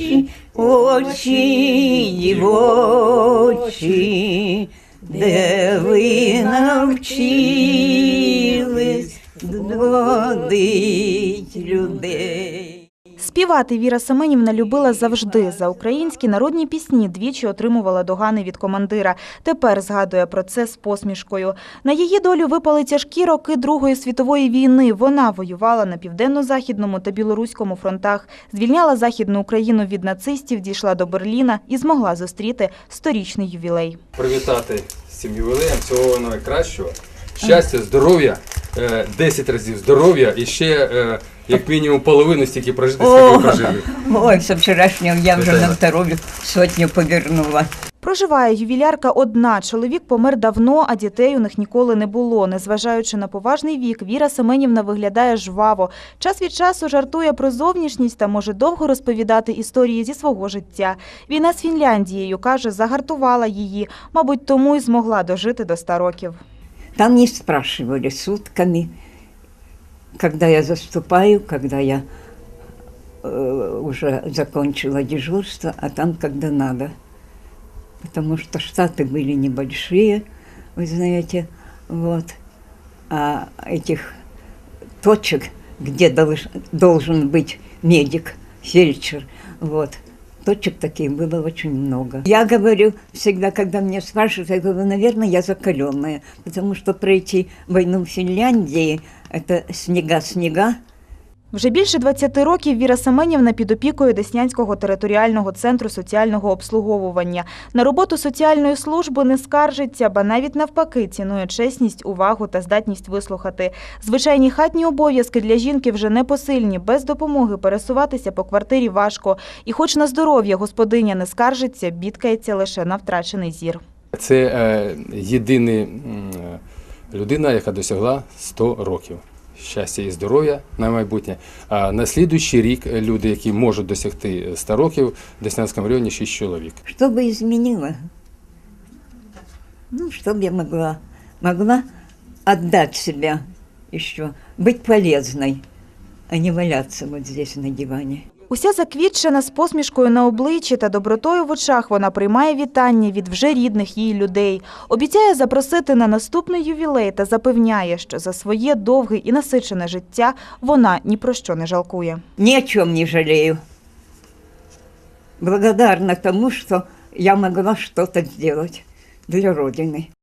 наші очі, дівочі, де ви навчились водить людей. Співати Віра Семенівна любила завжди. За українські народні пісні двічі отримувала догани від командира. Тепер згадує про це з посмішкою. На її долю випали тяжкі роки Другої світової війни. Вона воювала на південно-західному та білоруському фронтах, звільняла Західну Україну від нацистів, дійшла до Берліна і змогла зустріти сторічний ювілей. привітати з цим ювілеєм всього найкращого. Щастя, здоров'я, 10 разів здоров'я і ще е, як мінімум половину стільки прожити, скільки прожили. Ой, со вчорашнього я вже на вторую сотню повернула. Проживає ювілярка одна. Чоловік помер давно, а дітей у них ніколи не було. Незважаючи на поважний вік, Віра Семенівна виглядає жваво. Час від часу жартує про зовнішність та може довго розповідати історії зі свого життя. Війна з Фінляндією, каже, загартувала її. Мабуть, тому й змогла дожити до 100 років. Там не спрашивали сутками, когда я заступаю, когда я э, уже закончила дежурство, а там когда надо. Потому что штаты были небольшие, вы знаете, вот. А этих точек, где долж- должен быть медик, фельдшер, вот, точек таких было очень много. Я говорю всегда, когда меня спрашивают, я говорю, наверное, я закаленная, потому что пройти войну в Финляндии – это снега-снега, Вже більше 20 років Віра Семенівна під опікою Деснянського територіального центру соціального обслуговування. На роботу соціальної служби не скаржиться, ба навіть навпаки цінує чесність, увагу та здатність вислухати. Звичайні хатні обов'язки для жінки вже непосильні. Без допомоги пересуватися по квартирі важко. І хоч на здоров'я господиня не скаржиться, бідкається лише на втрачений зір. Це е, єдина е, людина, яка досягла 100 років Щастя і здоров'я на майбутнє. А на слідуючий рік е, люди, які можуть досягти 100 років, в Деснянському районі 6 чоловік. Что бы изменила? Ну, что бы я могла? Могла отдать себя еще, быть полезной, а не валяться вот здесь на диване. Уся заквітчена з посмішкою на обличчі та добротою в очах вона приймає вітання від вже рідних їй людей. Обіцяє запросити на наступний ювілей та запевняє, що за своє довге і насичене життя вона ні про що не жалкує. Чем не жалею. Благодарна тому, что я могла что-то сделать для Родины.